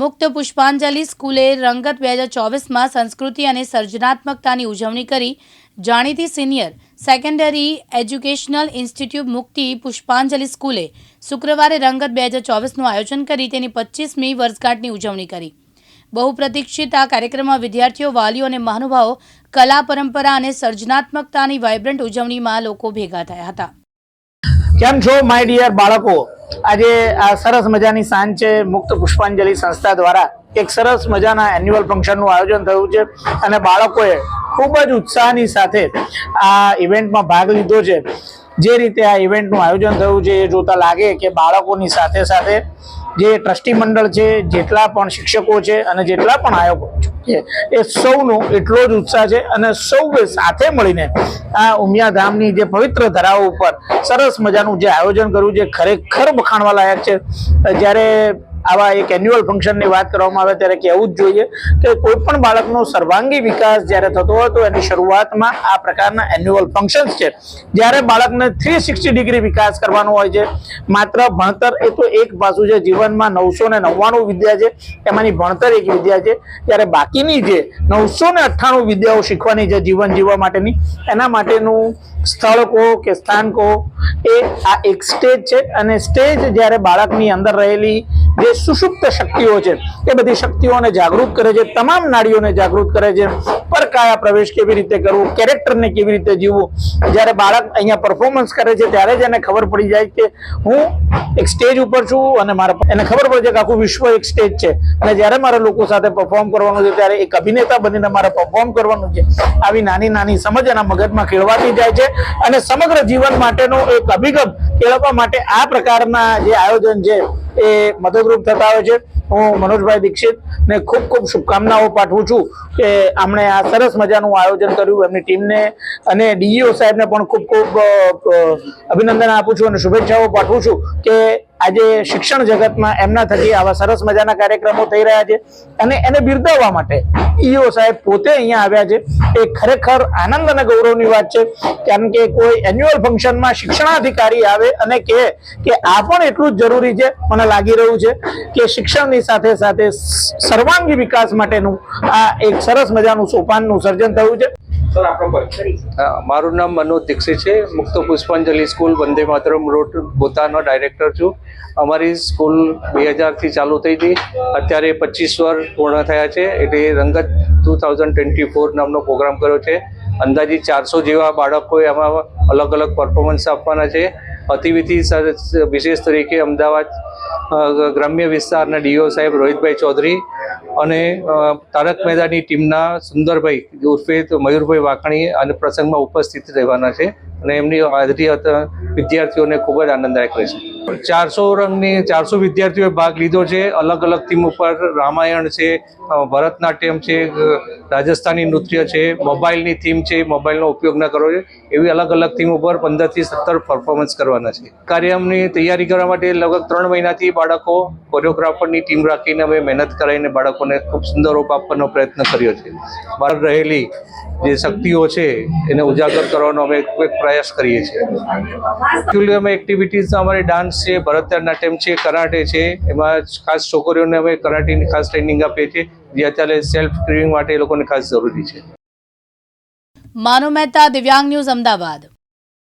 મુક્ત પુષ્પાંજલિ સ્કૂલે રંગત બે હજાર ચોવીસમાં સંસ્કૃતિ અને સર્જનાત્મકતાની ઉજવણી કરી. જાણીતી સિનિયર સેકન્ડરી એજ્યુકેશનલ ઇન્સ્ટિટ્યૂટ મુક્તિ પુષ્પાંજલિ સ્કૂલે શુક્રવારે રંગત બે હજાર ચોવીસનું આયોજન કરી તેની પચીસમી વર્ષગાંઠની ઉજવણી કરી. બહુપ્રતીક્ષિત આ કાર્યક્રમમાં વિદ્યાર્થીઓ, વાલીઓ અને મહાનુભાવો કલા, પરંપરા અને સર્જનાત્મકતાની વાઇબ્રન્ટ ઉજવણીમાં લોકો ભેગા થયા હતા. કેમ છો માય ડિયર બાળકો? આજે આ સરસ મજાની સાંજ છે. મુક્ત પુષ્પાંજલિ સંસ્થા દ્વારા એક સરસ મજાના એન્યુઅલ ફંક્શનનું આયોજન થયું છે અને બાળકોએ ખૂબ જ ઉત્સાહની સાથે આ ઇવેન્ટમાં ભાગ લીધો છે. જે રીતે આ ઇવેન્ટનું આયોજન થયું છે એ જોતા લાગે કે બાળકોની સાથે સાથે જે ટ્રસ્ટી મંડળ છે, જેટલા પણ શિક્ષકો છે અને જેટલા પણ આયોજકો છે, એ સૌનો એટલો જ ઉત્સાહ છે અને સૌએ સાથે મળીને આ ઉમિયાધામની જે પવિત્ર ધરાઓ ઉપર સરસ મજાનું જે આયોજન કર્યું છે ખરેખર વખાણવા લાયક છે. જ્યારે આવા એક એન્યુઅલ ફંક્શનની વાત કરવામાં આવે ત્યારે કહેવું જ જોઈએ કે કોઈ પણ બાળકનો સર્વાંગી વિકાસ જ્યારે થતો હોય તો એની શરૂઆતમાં આ પ્રકારના એન્યુઅલ ફંક્શન્સ છે. જ્યારે બાળકને થ્રી સિક્સટી ડિગ્રી વિકાસ કરવાનો હોય છે, માત્ર ભણતર એ તો એક પાસું છે, જીવનમાં નવસો ને નવ્વાણું વિદ્યા છે, એમાંની ભણતર એક વિદ્યા છે. ત્યારે બાકીની જે નવસો ને અઠ્ઠાણું વિદ્યાઓ શીખવાની છે જીવન જીવવા માટેની, એના માટેનું સ્થળ કહો કે સ્થાન કહો, એ આ એક સ્ટેજ છે. અને સ્ટેજ જ્યારે બાળકની અંદર રહેલી જે સુષુપ્ત શક્તિઓ છે, એ બધી શક્તિઓને જાગૃત કરે છે, તમામ નાડીઓને જાગૃત કરે છે. પર કયા પ્રવેશ કેવી રીતે કરવું, કેરેક્ટરને કેવી રીતે જીવવું? જ્યારે બાળક અહીંયા પરફોર્મન્સ કરે છે, ત્યારે જ એને ખબર પડી જાય કે હું એક સ્ટેજ ઉપર છું અને મારા એને ખબર પડે છે કે આખું વિશ્વ એક સ્ટેજ છે. અને જ્યારે મારે લોકો સાથે પરફોર્મ કરવાનું છે, ત્યારે એક અભિનેતા બનીને મારે પરફોર્મ કરવાનું છે. આવી નાની નાની સમજ એના મગજમાં કેળવાતી જાય છે અને સમગ્ર જીવન માટેનો એક અભિગમ કેળવવા માટે આ પ્રકારના જે આયોજન છે એ મદદરૂપ થતા હોય છે. હું મનોજભાઈ દીક્ષિત ને ખૂબ ખૂબ શુભકામનાઓ પાઠવું છું કે આમણે આ સરસ મજાનું આયોજન કર્યું. એમની ટીમને અને ડીઈઓ સાહેબને પણ ખૂબ ખૂબ અભિનંદન આપું છું અને શુભેચ્છાઓ પાઠવું છું કે આજે શિક્ષણ જગતમાં એમના થકી આવા સરસ મજાના કાર્યક્રમો થઈ રહ્યા છે અને એને બિરદાવવા માટે ઈઓ સાહેબ પોતે અહીંયા આવ્યા છે. એ ખરેખર આનંદ અને ગૌરવની વાત છે. કારણ કે કોઈ એન્યુઅલ ફંક્શનમાં શિક્ષણાધિકારી આવે અને કહે કે આ પણ એટલું જ જરૂરી છે. મને લાગી રહ્યું છે કે શિક્ષણની સાથે સાથે સર્વાંગી વિકાસ માટેનું આ એક સરસ મજાનું સોપાનનું સર્જન થયું છે. મારું નામ મનોજ દીક્ષિત છે. મુક્ત પુષ્પાંજલિ સ્કૂલ વંદે માતરમ રોડ પોતાનો ડાયરેક્ટર છું. અમારી સ્કૂલ બે હજારથી ચાલુ થઈ હતી. અત્યારે પચીસ વર્ષ પૂર્ણ થયા છે. એટલે Rangat two thousand twenty four નામનો પ્રોગ્રામ કર્યો છે. અંદાજી ચારસો જેવા બાળકોએ આમાં અલગ અલગ પરફોર્મન્સ આપવાના છે. અતિવિધિ વિશેષ તરીકે અમદાવાદ ગ્રામ્ય વિસ્તારના ડીઓ સાહેબ રોહિતભાઈ ચૌધરી અને તારક મહેતાની ટીમના સુંદરભાઈ ઉર્ફે મયુરભાઈ વાકણી અને પ્રસંગમાં ઉપસ્થિત રહેવાના છે અને એમની હાજરી વિદ્યાર્થીઓને ખૂબ જ આનંદદાયક રહેશે. ચારસો રંગની ચારસો વિદ્યાર્થીઓએ ભાગ લીધો છે. અલગ અલગ થીમ ઉપર રામાયણ છે ભરતનાટ્યમ છે રાજસ્થાની નૃત્ય છે, મોબાઈલની થીમ છે, મોબાઈલનો ઉપયોગ ન કરવો છે એવી અલગ અલગ થીમ ઉપર પંદરથી સત્તર પરફોર્મન્સ કરવાના છે. કાર્યક્રમની તૈયારી કરવા માટે લગભગ ત્રણ મહિનાથી બાળકો કોરિયોગ્રાફરની ટીમ રાખીને અમે મહેનત કરાવીને બાળકોને ખૂબ સુંદર રૂપ આપવાનો પ્રયત્ન કર્યો છે. બહાર રહેલી જે શક્તિઓ છે, એને ઉજાગર કરવાનો અમે પ્રયાસ કરીએ છીએ. અમે એક્ટિવિટીઝ અમારે ડાન્સ છે, ભરતનાટ્યમ છે, કરાટે છે. એમાં ખાસ છોકરીઓને અમે કરાટેની ખાસ ટ્રેનિંગ આપીએ છીએ, જે અત્યારે સેલ્ફ ટ્રેનિંગ માટે એ લોકોને ખાસ જરૂરી છે. માનો મહેતા, દિવ્યાંગ ન્યૂઝ, અમદાવાદ.